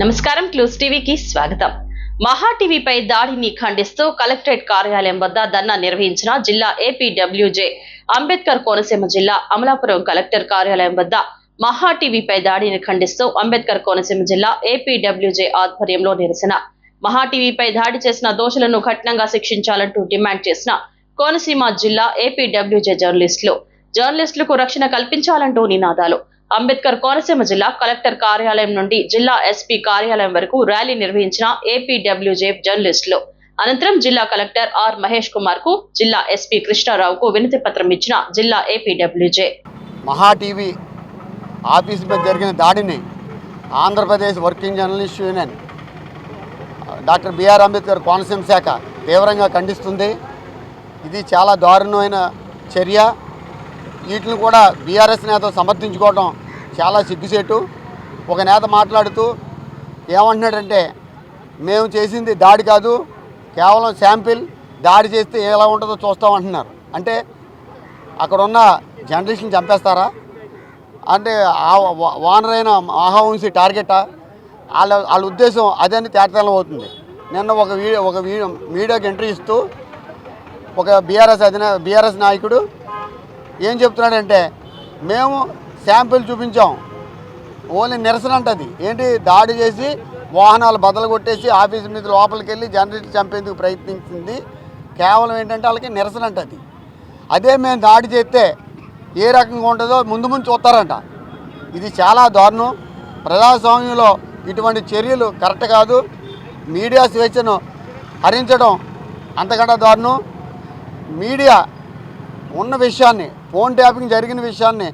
నమస్కారం క్లూస్ టీవీకి స్వాగతం. మహా టీవీపై దాడిని ఖండిస్తూ కలెక్టరేట్ కార్యాలయం వద్ద ధర్నా నిర్వహించిన జిల్లా ఏపీడబ్ల్యూజే అంబేద్కర్ కోనసీమ జిల్లా అమలాపురం కలెక్టర్ కార్యాలయం వద్ద మహా టీవీపై దాడిని ఖండిస్తూ అంబేద్కర్ కోనసీమ జిల్లా ఏపీడబ్ల్యూజే ఆధ్వర్యంలో నిరసన. మహా టీవీపై దాడి చేసిన దోషులను కఠినంగా శిక్షించాలంటూ డిమాండ్ చేసిన కోనసీమ జిల్లా ఏపీడబ్ల్యూజే జర్నలిస్టులు. జర్నలిస్టులకు రక్షణ కల్పించాలంటూ నినాదాలు. అంబేద్కర్ కోనసీమ జిల్లా కలెక్టర్ కార్యాలయం నుండి జిల్లా ఎస్పీ కార్యాలయం వరకు ర్యాలీ నిర్వహించిన ఏపీడబ్ల్యూజే జర్నలిస్టులు. అనంతరం జిల్లా కలెక్టర్ ఆర్ మహేష్ కుమార్కు జిల్లా ఎస్పీ కృష్ణారావుకు వినతి పత్రం ఇచ్చిన జిల్లా ఏపీడబ్ల్యూజే. మహా టీవీ ఆఫీస్ మీద జరిగిన దాడిని Andhra Pradesh working journalist union doctor BR Ambedkar Konaseema శాఖ తీవ్రంగా ఖండిస్తుంది. ఇది చాలా దారుణమైన చర్య. వీటిని కూడా బీఆర్ఎస్ నేత సమర్థించుకోవడం చాలా సిగ్గుచేటు. ఒక నేత మాట్లాడుతూ ఏమంటున్నాడంటే మేము చేసింది దాడి కాదు కేవలం శాంపిల్ దాడి చేస్తే ఎలా ఉంటుందో చూస్తామంటున్నారు అంటే అక్కడ ఉన్న జర్నలిస్ట్ని చంపేస్తారా? అంటే ఆ అయిన మహావంశీ టార్గెటా? వాళ్ళ వాళ్ళ ఉద్దేశం అదని తేటతెల్లం అవుతుంది. నిన్న ఒక వీడియో ఒక వీడియో మీడియాకి ఎంట్రీ ఇస్తూ ఒక బీఆర్ఎస్ అధిన బీఆర్ఎస్ నాయకుడు ఏం చెప్తున్నాడంటే మేము శాంపిల్ చూపించాం. ఓన్లీ నిరసన అంటది. ఏంటి? దాడి చేసి వాహనాలు బదలు కొట్టేసి ఆఫీస్ మీద లోపలికి వెళ్ళి జర్నలిస్ట్ చంపేందుకు ప్రయత్నించింది. కేవలం ఏంటంటే వాళ్ళకి నిరసన అంటది. అదే మేము దాడి చేస్తే ఏ రకంగా ఉంటుందో ముందు ముందు చూస్తారంట. ఇది చాలా దారుణం. ప్రజాస్వామ్యంలో ఇటువంటి చర్యలు కరెక్ట్ కాదు. మీడియా స్వేచ్ఛను హరించడం అంతకంటే దారుణం. మీడియా ఉన్న విషయాన్ని ఫోన్ ట్యాపింగ్ జరిగిన విషయాన్ని